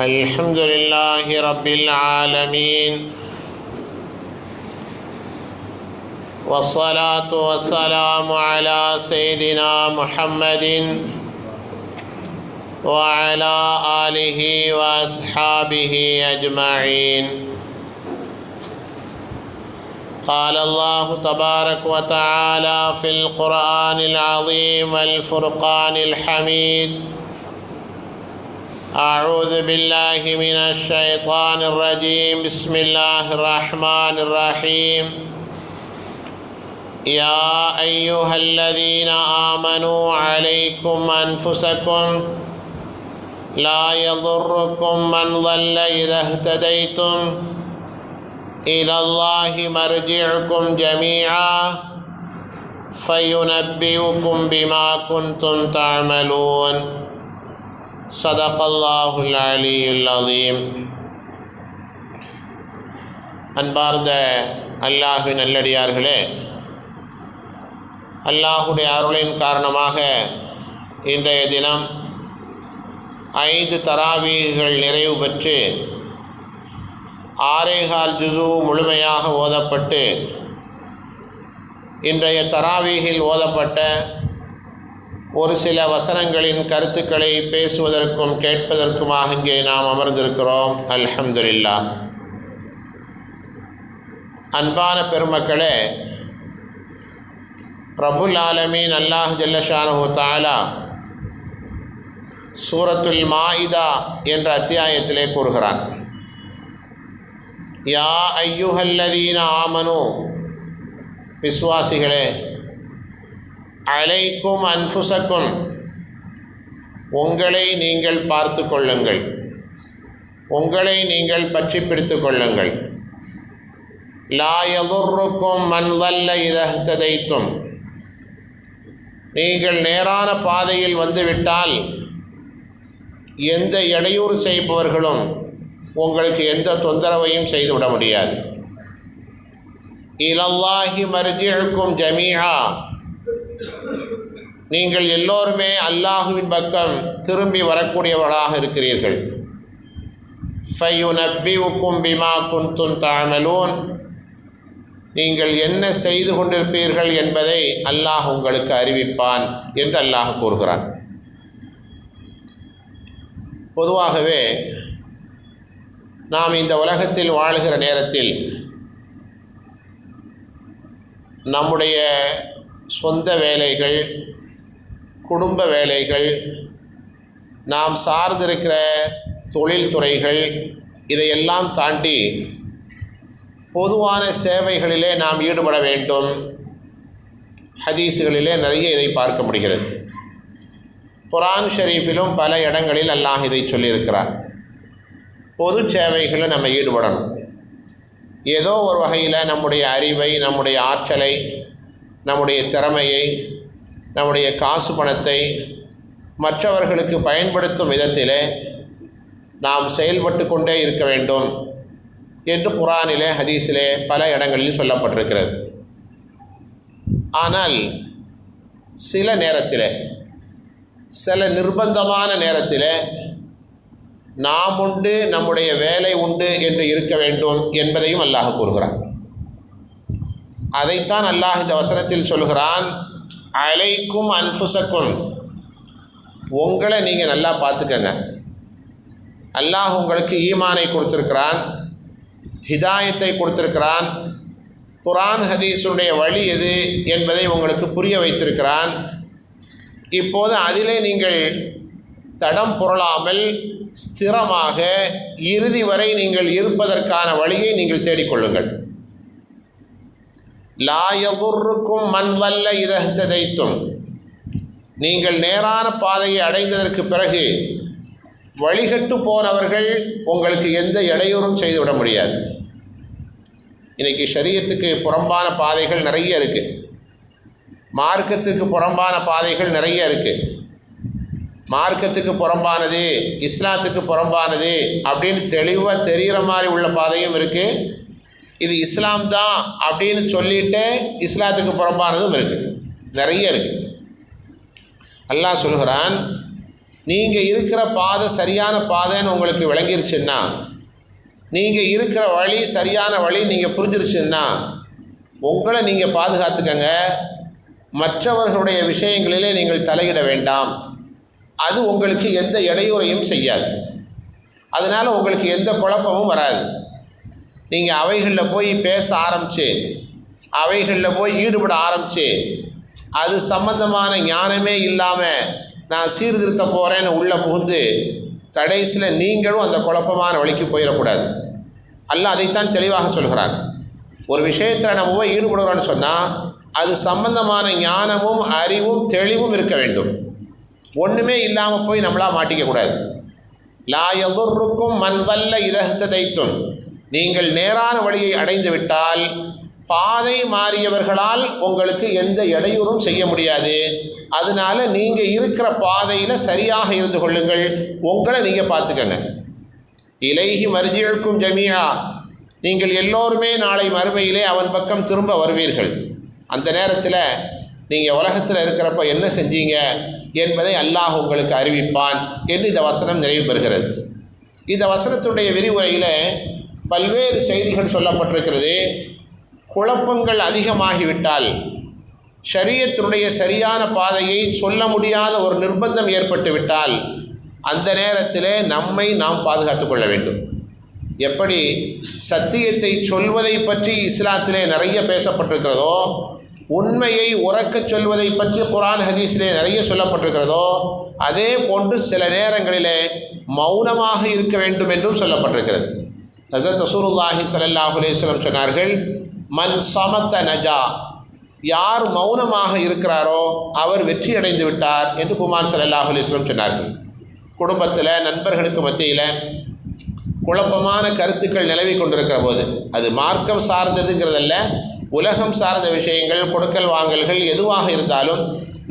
الحمد لله رب العالمين. والصلاة والسلام على سيدنا محمد وعلى آله وأصحابه أجمعين. قال الله تبارك وتعالى في القرآن العظيم والفرقان الحميد أعوذ بالله من الشيطان الرجيم. بسم الله الرحمن الرحيم. يا أيها الذين آمنوا عليكم أنفسكم لا يضركم من ضل إذا اهتديتم إلى الله مرجعكم جميعا فينبئكم بما كنتم تعملون. صدق الله العلي العظيم அன்பார்ந்த அல்லாஹின் நல்லடியார்களே அல்லாஹுடைய அருளின் காரணமாக இன்றைய தினம் ஐந்து தராவீகள் நிறைவு பெற்று ஆரேகால் ஜுசு முழுமையாக ஓதப்பட்டு இன்றைய தராவீகில் ஓதப்பட்ட ஒரு சில வசனங்களின் கருத்துக்களை பேசுவதற்கும் கேட்பதற்குமாக இங்கே நாம் அமர்ந்திருக்கிறோம். அல்ஹம்துலில்லா அன்பான பெருமக்களே பிரபுல் ஆலமீன் அல்லாஹ் ஜல்லஷானு தாலா சூரத்துல் மாயிதா என்ற அத்தியாயத்திலே கூறுகிறான். யா ஐயுஹல்லதீன ஆமனு விஸ்வாசிகளே அலைக்கும் அன்புசக்கும். உங்களை நீங்கள் பார்த்து கொள்ளுங்கள். உங்களை நீங்கள் பற்றி பிடித்து கொள்ளுங்கள். லா எதுர்ருக்கும் மன்வல்ல இதத்ததைத்தும் நீங்கள் நேரான பாதையில் வந்துவிட்டால் எந்த இடையூறு செய்பவர்களும் உங்களுக்கு எந்த தொந்தரவையும் செய்துவிட முடியாது. இலல்லாஹி மர்ஜிழுக்கும் ஜமீஹா நீங்கள் எல்லோருமே அல்லாஹுவின் பக்கம் திரும்பி வரக்கூடியவர்களாக இருக்கிறீர்கள். ஃபையுனப்பிவுக்கும் பிமா குந்தும் தாமலூன். நீங்கள் என்ன செய்து கொண்டிருப்பீர்கள் என்பதை அல்லாஹ் உங்களுக்கு அறிவிப்பான் என்று அல்லாஹ் கூறுகிறான். பொதுவாகவே நாம் இந்த உலகத்தில் வாழுகிற நேரத்தில் நம்முடைய சொந்த வேலைகள் குடும்ப வேலைகள் நாம் சார்ந்திருக்கிற தொழில்துறைகள் இதையெல்லாம் தாண்டி பொதுவான சேவைகளிலே நாம் ஈடுபட வேண்டும். ஹதீஸுகளிலே நிறைய இதை பார்க்க முடிகிறது. குரான் ஷெரீஃபிலும் பல இடங்களில் அல்லாஹ் இதை சொல்லியிருக்கிறார் பொது சேவைகளில் நம்ம ஈடுபடணும். ஏதோ ஒரு வகையில் நம்முடைய அறிவை நம்முடைய ஆற்றலை நம்முடைய திறமையை நம்முடைய காசு பணத்தை மற்றவர்களுக்கு பயன்படுத்தும் விதத்திலே நாம் செயல்பட்டு கொண்டே இருக்க வேண்டும் என்று குரானிலே ஹதீஸிலே பல இடங்களில் சொல்லப்பட்டிருக்கிறது. ஆனால் சில நேரத்தில் சில நிர்பந்தமான நேரத்தில் நாம் உண்டு நம்முடைய வேலை உண்டு என்று இருக்க வேண்டும் என்பதையும் அல்லாஹ் கூறுகிறான். அதைத்தான் அல்லாஹ் இந்த வசனத்தில் சொல்கிறான் அலைக்கும் அன்புசக்கும் உங்களை நீங்கள் நல்லா பார்த்துக்கங்க. அல்லாஹ் உங்களுக்கு ஈமானை கொடுத்துருக்கிறான் ஹிதாயத்தை கொடுத்துருக்கிறான் குரான் ஹதீஸுடைய வழி எது என்பதை உங்களுக்கு புரிய வைத்திருக்கிறான். இப்போது அதிலே நீங்கள் தடம் புரளாமல் ஸ்திரமாக இறுதி வரை நீங்கள் இருப்பதற்கான வழியை நீங்கள் தேடிக்கொள்ளுங்கள். லாயதுருக்கும் மண் வல்ல இதத்தைத்தும் நீங்கள் நேரான பாதையை அடைந்ததற்கு பிறகு வழிகட்டு போனவர்கள் உங்களுக்கு எந்த இடையூறும் செய்துவிட முடியாது. இன்றைக்கி சரியத்துக்கு புறம்பான பாதைகள் நிறைய இருக்குது மார்க்கத்துக்கு புறம்பான பாதைகள் நிறைய இருக்குது மார்க்கத்துக்கு புறம்பானது இஸ்லாத்துக்கு புறம்பானது அப்படின்னு தெளிவாக தெரிகிற மாதிரி உள்ள பாதையும் இருக்குது இது இஸ்லாம் தான் அப்படின்னு சொல்லிட்டு இஸ்லாத்துக்கு புறம்பானதும் இருக்குது நிறைய இருக்குது அல்லாஹ் சொல்கிறான் நீங்கள் இருக்கிற பாதை சரியான பாதைன்னு உங்களுக்கு விளங்கிருச்சுன்னா நீங்கள் இருக்கிற வழி சரியான வழி நீங்கள் புரிஞ்சிருச்சுன்னா உங்களை நீங்கள் பாதுகாத்துக்கங்க. மற்றவர்களுடைய விஷயங்களிலே நீங்கள் தலையிட வேண்டாம். அது உங்களுக்கு எந்த இடையூறையும் செய்யாது. அதனால் உங்களுக்கு எந்த குழப்பமும் வராது. நீங்கள் அவைகளில் போய் பேச ஆரம்பிச்சு அவைகளில் போய் ஈடுபட ஆரம்பிச்சு அது சம்பந்தமான ஞானமே இல்லாமல் நான் சீர்திருத்த போகிறேன்னு உள்ளே புகுந்து கடைசியில் நீங்களும் அந்த குழப்பமான வழிக்கு போயிடக்கூடாது. அல்ல அதைத்தான் தெளிவாக சொல்கிறான். ஒரு விஷயத்தில் நம்ம போய் ஈடுபடுறோன்னு சொன்னால் அது சம்பந்தமான ஞானமும் அறிவும் தெளிவும் இருக்க வேண்டும். ஒன்றுமே இல்லாமல் போய் நம்மளாக மாட்டிக்கக்கூடாது லா எதுருக்கும் மண்தல்ல இதஹத்தைத்தும் நீங்கள் நேரான வழியை அடைந்து விட்டால் பாதை மாறியவர்களால் உங்களுக்கு எந்த இடையூறும் செய்ய முடியாது. அதனால நீங்கள் இருக்கிற பாதையில் சரியாக இருந்து கொள்ளுங்கள். உங்களை நீங்கள் பார்த்துக்கங்க. இலகி மருஜிழுக்கும் ஜமீனா நீங்கள் எல்லோருமே நாளை மறுமையிலே அவன் பக்கம் திரும்ப வருவீர்கள். அந்த நேரத்தில் நீங்கள் உலகத்தில் இருக்கிறப்ப என்ன செஞ்சீங்க என்பதை அல்லாஹ் உங்களுக்கு அறிவிப்பான் என்று இந்த வசனம் நிறைவு பெறுகிறது. இந்த வசனத்துடைய விரிவுரையில் பல்வேறு செய்திகள் சொல்லப்பட்டிருக்கிறது. குழப்பங்கள் அதிகமாகிவிட்டால் ஷரியத்தினுடைய சரியான பாதையை சொல்ல முடியாத ஒரு நிர்பந்தம் ஏற்பட்டுவிட்டால் அந்த நேரத்திலே நம்மை நாம் பாதுகாத்து கொள்ள வேண்டும். எப்படி சத்தியத்தை சொல்வதை பற்றி இஸ்லாத்திலே நிறைய பேசப்பட்டிருக்கிறதோ உண்மையை உறக்கச் சொல்வதை பற்றி குரான் ஹதீஸிலே நிறைய சொல்லப்பட்டிருக்கிறதோ அதே போன்று சில நேரங்களிலே மௌனமாக இருக்க வேண்டும் என்றும் சொல்லப்பட்டிருக்கிறது. ஹசரத் ரசூலுல்லாஹி ஸல்லல்லாஹு அலேஸ்லம் சொன்னார்கள் மன் சமத்த நஜா. யார் மௌனமாக இருக்கிறாரோ அவர் வெற்றி அடைந்து விட்டார் என்று குமார் ஸல்லல்லாஹு அலேஸ்லம் சொன்னார்கள். குடும்பத்தில் நண்பர்களுக்கு மத்தியில் குழப்பமான கருத்துக்கள் நிலவி கொண்டிருக்கிற போது அது மார்க்கம் சார்ந்ததுங்கிறதல்ல உலகம் சார்ந்த விஷயங்கள் கொடுக்கல் வாங்கல்கள் எதுவாக இருந்தாலும்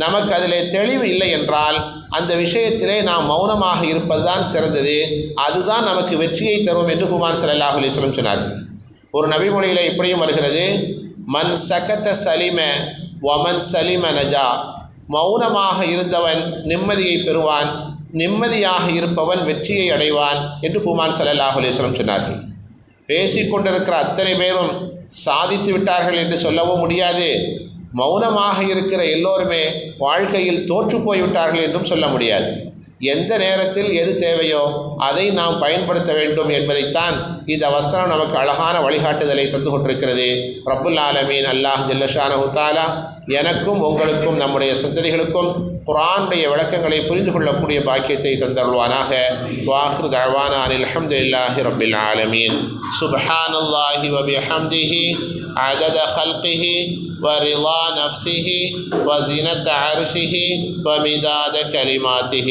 நமக்கு அதில் தெளிவு இல்லை என்றால் அந்த விஷயத்திலே நாம் மௌனமாக இருப்பதுதான் சிறந்தது. அதுதான் நமக்கு வெற்றியை தரும் என்று குமார் ஸல்லல்லாஹு அலிஸ்லம் சொன்னார். ஒரு நபிமொழியில் இப்படியும் வருகிறது. மன் சகத்த சலிம வமன் சலிம நஜா. மௌனமாக இருந்தவன் நிம்மதியை பெறுவான் நிம்மதியாக இருப்பவன் வெற்றியை அடைவான் என்று பூமான் ஸல்லல்லாஹு அலிஸ்லம் சொன்னார்கள். பேசிக்கொண்டிருக்கிற அத்தனை பேரும் சாதித்து விட்டார்கள் என்று சொல்லவும் முடியாது. மௌனமாக இருக்கிற எல்லோருமே வாழ்க்கையில் தோற்று போய்விட்டார்கள் என்றும் சொல்ல முடியாது எந்த நேரத்தில் எது தேவையோ அதை நாம் பயன்படுத்த வேண்டும் என்பதைத்தான் இந்த வசனம் நமக்கு அழகான வழிகாட்டுதலை தந்து கொண்டிருக்கிறது ரப்புல் ஆலமீன் அல்லாஹ் ஜல்லஷானஹு தாலா எனக்கும் உங்களுக்கும் நம்முடைய சந்ததிகளுக்கும் குரானுடைய விளக்கங்களை புரிந்து கொள்ளக்கூடிய பாக்கியத்தை தந்தருள்வானாக வாஹ்ரு தழ்வானா அனில் அஹமதுல்லாஹி ரபில் ஆலமீன் சுபஹானல்லாஹி வபிஹம்திஹி عدد خلقه ورضا نفسه و عرشه ومداد كلماته